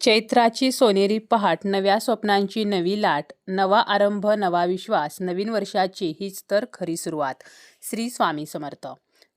चैत्राची सोनेरी पहाट नव्या स्वप्नांची नवी लाट नवा आरंभ नवा विश्वास नवीन वर्षाची हीच तर खरी सुरुवात. श्री स्वामी समर्थ.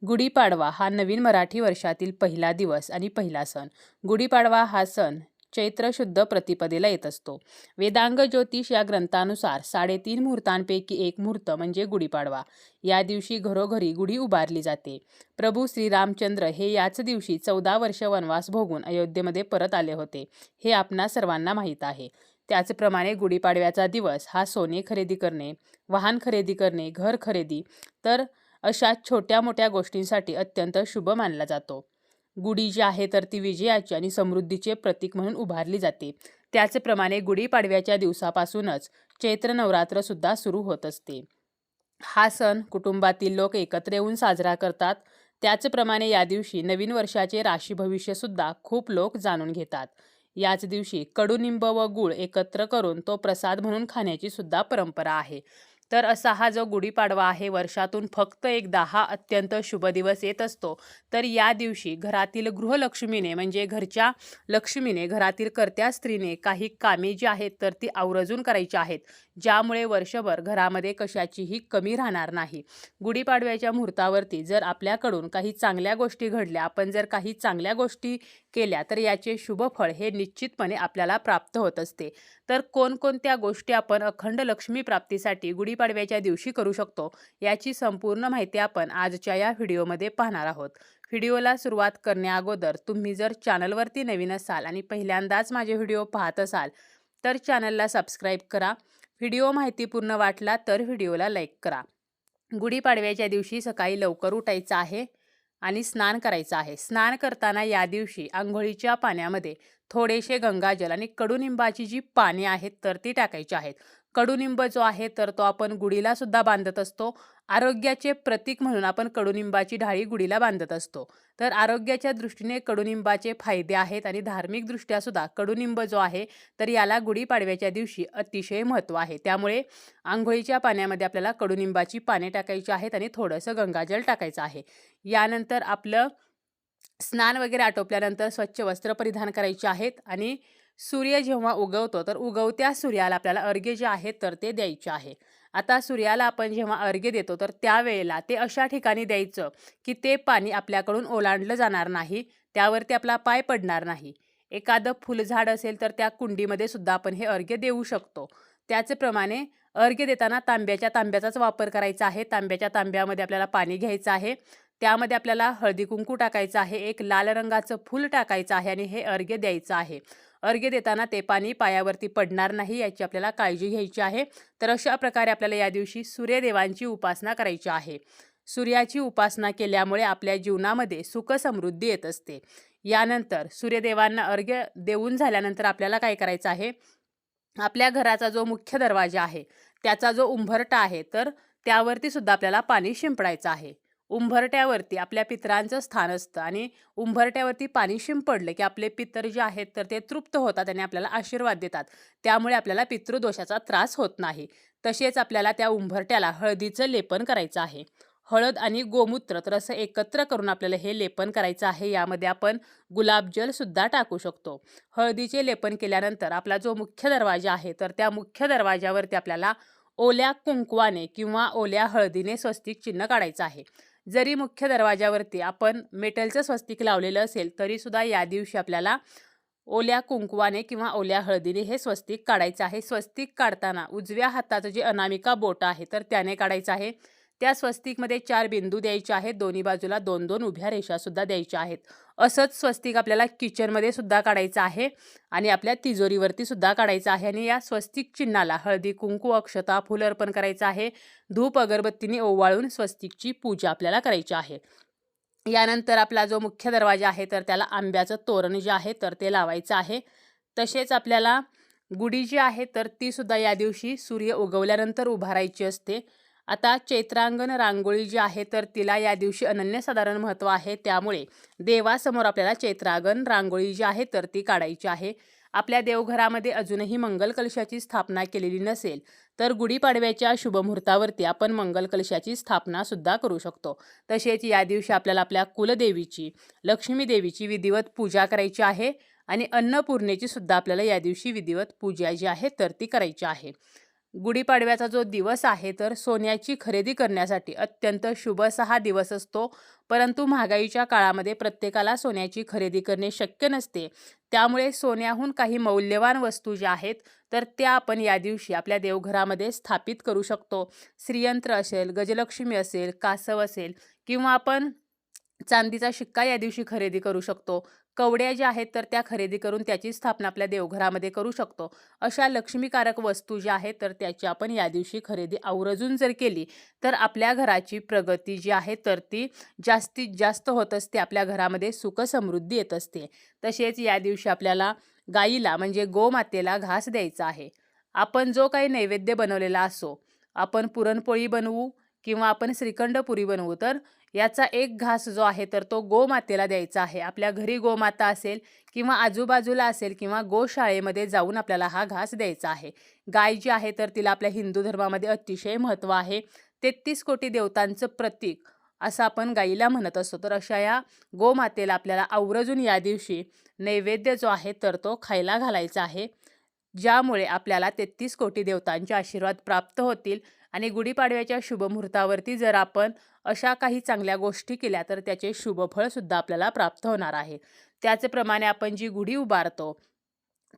गुढीपाडवा हा नवीन मराठी वर्षातील पहिला दिवस आणि पहिला सण. गुढीपाडवा हा सण चैत्र शुद्ध प्रतिपदेला येत असतो. वेदांग ज्योतिष या ग्रंथानुसार साडेतीन मुहूर्तांपैकी एक मुहूर्त म्हणजे गुढीपाडवा. या दिवशी घरोघरी गुढी उभारली जाते. प्रभू श्रीरामचंद्र हे याच दिवशी चौदा वर्ष वनवास भोगून अयोध्येमध्ये परत आले होते. हे आपणा सर्वांना माहीत आहे. त्याचप्रमाणे गुढीपाडव्याचा दिवस हा सोने खरेदी करणे वाहन खरेदी करणे घर खरेदी तर अशा छोट्या मोठ्या गोष्टींसाठी अत्यंत शुभ मानला जातो. गुढी जी आहे तर ती विजयाची आणि समृद्धीचे प्रतीक म्हणून उभारली जाते. त्याचप्रमाणे गुढीपाडव्याच्या दिवसापासूनच चैत्र नवरात्र सुद्धा सुरू होत असते. हा सण कुटुंबातील लोक एकत्र येऊन साजरा करतात. त्याचप्रमाणे या दिवशी नवीन वर्षाचे राशी भविष्य सुद्धा खूप लोक जाणून घेतात. याच दिवशी कडुनिंब व गूळ एकत्र करून तो प्रसाद म्हणून खाण्याची सुद्धा परंपरा आहे. तर असा हा जो गुढीपाडवा आहे वर्षातून फक्त एकदा हा अत्यंत शुभ दिवस येत असतो. तर या दिवशी घरातील गृहलक्ष्मीने म्हणजे घरच्या लक्ष्मीने घरातील कर्त्या स्त्रीने काही कामे जी आहेत तर ती आवर्जून करायची आहेत. ज्यामुळे वर्षभर घरामध्ये कशाचीही कमी राहणार नाही. गुढीपाडव्याच्या मुहूर्तावरती जर आपल्याकडून काही चांगल्या गोष्टी घडल्या आपण जर काही चांगल्या गोष्टी केल्या तर याचे शुभ फळ हे निश्चितपणे आपल्याला प्राप्त होत असते. तर कोणकोणत्या गोष्टी आपण अखंड लक्ष्मी प्राप्तीसाठी गुढीपाडव्याच्या दिवशी करू शकतो. याची संपूर्ण माहिती आपण आजच्या या व्हिडिओमध्ये पाहणार आहोत. व्हिडिओला सुरुवात करण्याअगोदर तुम्ही जर चॅनलवरती नवीन असाल आणि पहिल्यांदाच माझे व्हिडिओ पाहत असाल तर चॅनलला सबस्क्राईब करा. व्हिडिओ माहितीपूर्ण वाटला तर व्हिडिओला लाईक करा. गुढीपाडव्याच्या दिवशी सकाळी लवकर उठायचं आहे आणि स्नान करायचं आहे. स्नान करताना या दिवशी आंघोळीच्या पाण्यामध्ये थोडेसे गंगाजल आणि कडुनिंबाची जी पाने आहेत तर ती टाकायची आहेत. कडुनिंब जो आहे तर तो आपण गुढीला सुद्धा बांधत असतो. आरोग्याचे प्रतीक म्हणून आपण कडुनिंबाची ढाळी गुढीला बांधत असतो. तर आरोग्याच्या दृष्टीने कडुनिंबाचे फायदे आहेत आणि धार्मिकदृष्ट्या सुद्धा कडुनिंब जो आहे तर याला गुढीपाडव्याच्या दिवशी अतिशय महत्त्व आहे. त्यामुळे आंघोळीच्या पाण्यामध्ये आपल्याला कडुनिंबाची पाने टाकायची आहेत आणि थोडंसं गंगाजल टाकायचं आहे. यानंतर आपलं स्नान वगैरे आटोपल्यानंतर स्वच्छ वस्त्र परिधान करायचे आहेत आणि सूर्य जेव्हा उगवतो तर उगवत्या सूर्याला आपल्याला अर्घ्य जे आहे तर ते द्यायचे आहे. आता सूर्याला आपण जेव्हा अर्घ्य देतो तर त्यावेळेला ते अशा ठिकाणी द्यायचं की ते पाणी आपल्याकडून ओलांडलं जाणार नाही त्यावरती आपला पाय पडणार नाही. एखादं फुलझाड असेल तर त्या कुंडीमध्ये सुद्धा आपण हे अर्घ्य देऊ शकतो. त्याचप्रमाणे अर्घ्य देताना तांब्याच्या तांब्याचाच वापर करायचा आहे. तांब्याच्या तांब्यामध्ये आपल्याला पाणी घ्यायचं आहे. त्यामध्ये आपल्याला हळदी कुंकू टाकायचं आहे. एक लाल रंगाचं फूल टाकायचं आहे आणि हे अर्घ्य द्यायचं आहे. अर्घ्य देताना ते पाणी पायावरती पडणार नाही याची आपल्याला काळजी घ्यायची आहे. तर अशा प्रकारे आपल्याला या दिवशी सूर्यदेवांची उपासना करायची आहे. सूर्याची उपासना केल्यामुळे आपल्या जीवनामध्ये सुख समृद्धी येत असते. यानंतर सूर्यदेवांना अर्घ्य देऊन झाल्यानंतर आपल्याला काय करायचं आहे? आपल्या घराचा जो मुख्य दरवाजा आहे त्याचा जो उंभरटा आहे तर त्यावरती सुद्धा आपल्याला पाणी शिंपडायचं आहे. उंभरट्यावरती आपल्या पितरांचं स्थान असतं आणि उंभरट्यावरती पाणी शिंपडलं की आपले पितर जे आहेत तर ते तृप्त होतात आणि आपल्याला आशीर्वाद देतात. त्यामुळे आपल्याला पितृदोषाचा त्रास होत नाही. तसेच आपल्याला त्या उंभरट्याला हळदीचं लेपन करायचं आहे. हळद आणि गोमूत्र तर असं एकत्र करून आपल्याला हे लेपन करायचं आहे यामध्ये आपण गुलाबजलसुद्धा टाकू शकतो. हळदीचे लेपन केल्यानंतर आपला जो मुख्य दरवाजा आहे तर त्या मुख्य दरवाजावरती आपल्याला ओल्या कुंकवाने किंवा ओल्या हळदीने स्वस्तिक चिन्ह काढायचं आहे. जरी मुख्य दरवाजावरती आपण मेटलचं स्वस्तिक लावलेलं असेल तरीसुद्धा या दिवशी आपल्याला ओल्या कुंकवाने किंवा ओल्या हळदीने हे स्वस्तिक काढायचं आहे. स्वस्तिक काढताना उजव्या हाताचं जे अनामिका बोट आहे तर त्याने काढायचं आहे. त्या स्वस्तिकमध्ये चार बिंदू द्यायचे आहेत. दोन्ही बाजूला दोन दोन उभ्या रेषासुद्धा द्यायच्या आहेत. असंच स्वस्तिक आपल्याला किचनमध्ये सुद्धा काढायचं आहे आणि आपल्या तिजोरीवरती सुद्धा काढायचं आहे आणि या स्वस्तिक चिन्हाला हळदी कुंकू अक्षता फुल अर्पण करायचं आहे. धूप अगरबत्तीने ओवाळून स्वस्तिकची पूजा आपल्याला करायची आहे. यानंतर आपला जो मुख्य दरवाजा आहे तर त्याला आंब्याचं तोरण जे आहे तर ते लावायचं आहे. तसेच आपल्याला गुढी जी आहे तर ती सुद्धा या दिवशी सूर्य उगवल्यानंतर उभारायची असते. आता चैत्रांगण रांगोळी जी आहे तर तिला या दिवशी अनन्यसाधारण महत्त्व आहे. त्यामुळे देवासमोर आपल्याला चैत्रांगण रांगोळी जी आहे तर ती काढायची आहे. आपल्या देवघरामध्ये अजूनही मंगल कलशाची स्थापना केलेली नसेल तर गुढीपाडव्याच्या शुभमुहूर्तावरती आपण मंगल कलशाची स्थापना सुद्धा करू शकतो. तसेच या दिवशी आपल्याला आपल्या कुलदेवीची लक्ष्मी देवीची विधिवत पूजा करायची आहे आणि अन्नपूर्णेची सुद्धा आपल्याला या दिवशी विधिवत पूजा जी आहे तर ती करायची आहे. गुढीपाडव्याचा जो दिवस आहे तर सोन्याची खरेदी करण्यासाठी अत्यंत शुभ दिवस असतो. परंतु महागाईच्या काळामध्ये प्रत्येकाला सोन्याची खरेदी करणे शक्य नसते. त्यामुळे सोन्याहून काही मौल्यवान वस्तू ज्या आहेत तर त्या आपण या दिवशी आपल्या देवघरामध्ये स्थापित करू शकतो. श्रीयंत्र असेल गजलक्ष्मी असेल कासव असेल किंवा आपण चांदीचा शिक्का या दिवशी खरेदी करू शकतो. कवड्या ज्या आहेत तर त्या खरेदी करून त्याची स्थापना आपल्या देवघरामध्ये करू शकतो. अशा लक्ष्मीकारक वस्तू ज्या आहेत तर त्याची आपण या दिवशी खरेदी आवर्जून जर केली तर आपल्या घराची प्रगती जी आहे तर ती जास्तीत जास्त होत असते. आपल्या घरामध्ये सुख समृद्धी येत असते. तसेच या दिवशी आपल्याला गाईला म्हणजे गोमातेला घास द्यायचा आहे. आपण जो काही नैवेद्य बनवलेला असो आपण पुरणपोळी बनवू किंवा आपण श्रीखंड पुरी बनवू तर याचा एक घास जो आहे तर तो गोमातेला द्यायचा आहे. आपल्या घरी गोमाता असेल किंवा आजूबाजूला असेल किंवा गोशाळेमध्ये जाऊन आपल्याला हा घास द्यायचा आहे. गाय जी आहे तर तिला आपल्या हिंदू धर्मामध्ये अतिशय महत्त्व आहे. तेहतीस कोटी देवतांचं प्रतीक असं आपण गाईला म्हणत असतो. तर अशा या गोमातेला आपल्याला आवर्जून या दिवशी नैवेद्य जो आहे तर तो खायला घालायचा आहे. ज्यामुळे आपल्याला तेहतीस कोटी देवतांचे आशीर्वाद प्राप्त होतील. आणि गुढीपाडव्याच्या शुभमुहूर्तावरती जर आपण अशा काही चांगल्या गोष्टी केल्या तर त्याचे शुभफळसुद्धा आपल्याला प्राप्त होणार आहे. त्याचप्रमाणे आपण जी गुढी उभारतो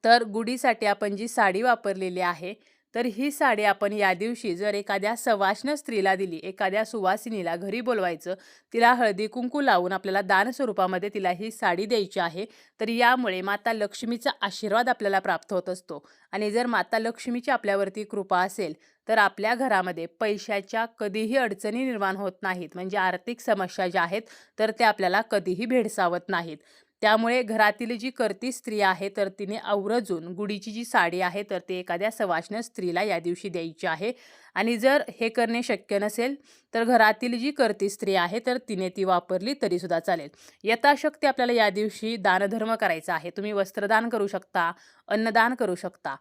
तर गुढीसाठी आपण जी साडी वापरलेली आहे तर ही साडी आपण या दिवशी जर एखाद्या सवाष्ण स्त्रीला दिली एखाद्या सुवासिनीला घरी बोलवायचं तिला हळदी कुंकू लावून आपल्याला दान स्वरूपामध्ये तिला ही साडी द्यायची आहे तर यामुळे माता लक्ष्मीचा आशीर्वाद आपल्याला प्राप्त होत असतो. आणि जर माता लक्ष्मीची आपल्यावरती कृपा असेल तर आपल्या घरामध्ये पैशाच्या कधीही अडचणी निर्माण होत नाहीत. म्हणजे आर्थिक समस्या ज्या आहेत तर त्या आपल्याला कधीही भेडसावत नाहीत. त्यामुळे घरातील जी करती स्त्री आहे तर तिने आवर्जून गुढीची जी साडी आहे तर ती एखाद्या सवाष्ण स्त्रीला या दिवशी द्यायची आहे. आणि जर हे करणे शक्य नसेल तर घरातील जी करती स्त्री आहे तर तिने ती वापरली तरीसुद्धा चालेल. यथाशक्ती आपल्याला या दिवशी दानधर्म करायचा आहे. तुम्ही वस्त्रदान करू शकता अन्नदान करू शकता.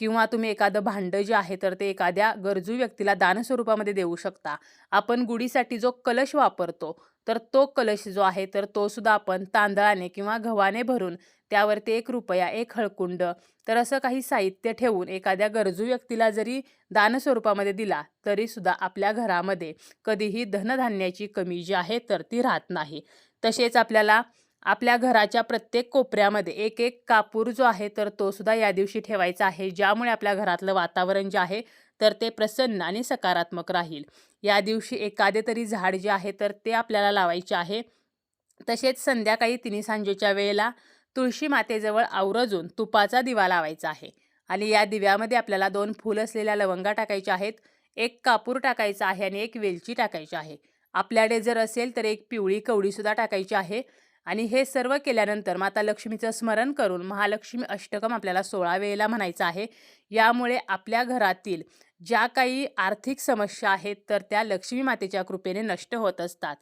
किंवा तुम्ही एखादं भांडं जे आहे तर ते एखाद्या गरजू व्यक्तीला दान स्वरूपामध्ये देऊ शकता. आपण गुढीसाठी जो कलश वापरतो तर तो कलश जो आहे तर तो सुद्धा आपण तांदळाने किंवा गव्हाने भरून त्यावरती एक रुपया एक हळकुंड तर असं काही साहित्य ठेवून एखाद्या गरजू व्यक्तीला जरी दान स्वरूपामध्ये दिला तरीसुद्धा आपल्या घरामध्ये कधीही धनधान्याची कमी जी आहे तर ती राहत नाही. तसेच आपल्याला आपल्या घराच्या प्रत्येक कोपऱ्यामध्ये एक एक कापूर जो आहे तर तो सुद्धा या दिवशी ठेवायचा आहे. ज्यामुळे आपल्या घरातलं वातावरण जे आहे तर ते प्रसन्न आणि सकारात्मक राहील. या दिवशी एखादे तरी झाड जे आहे तर ते आपल्याला लावायचे आहे. तसेच संध्याकाळी तिन्ही सांजेच्या वेळेला तुळशी मातेजवळ आवरजून तुपाचा दिवा लावायचा आहे. आणि या दिव्यामध्ये आपल्याला दोन फूल असलेल्या लवंगा टाकायच्या आहेत एक कापूर टाकायचा आहे आणि एक वेलची टाकायची आहे. आपल्याकडे जर असेल तर एक पिवळी कवडीसुद्धा टाकायची आहे. आणि हे सर्व केल्यानंतर माता लक्ष्मीचं स्मरण करून महालक्ष्मी अष्टकम आपल्याला सोळा वेळेला म्हणायचं आहे. यामुळे आपल्या घरातील ज्या काही आर्थिक समस्या आहेत तर त्या लक्ष्मी मातेच्या कृपेने नष्ट होत असतात.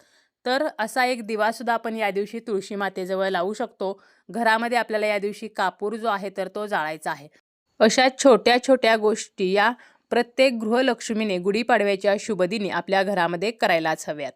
तर असा एक दिवासुद्धा आपण या दिवशी तुळशी मातेजवळ लावू शकतो. घरामध्ये आपल्याला या दिवशी कापूर जो आहे तर तो जाळायचा आहे. अशा छोट्या छोट्या गोष्टी या प्रत्येक गृहलक्ष्मीने गुढीपाडव्याच्या शुभदिनी आपल्या घरामध्ये करायलाच हव्यात.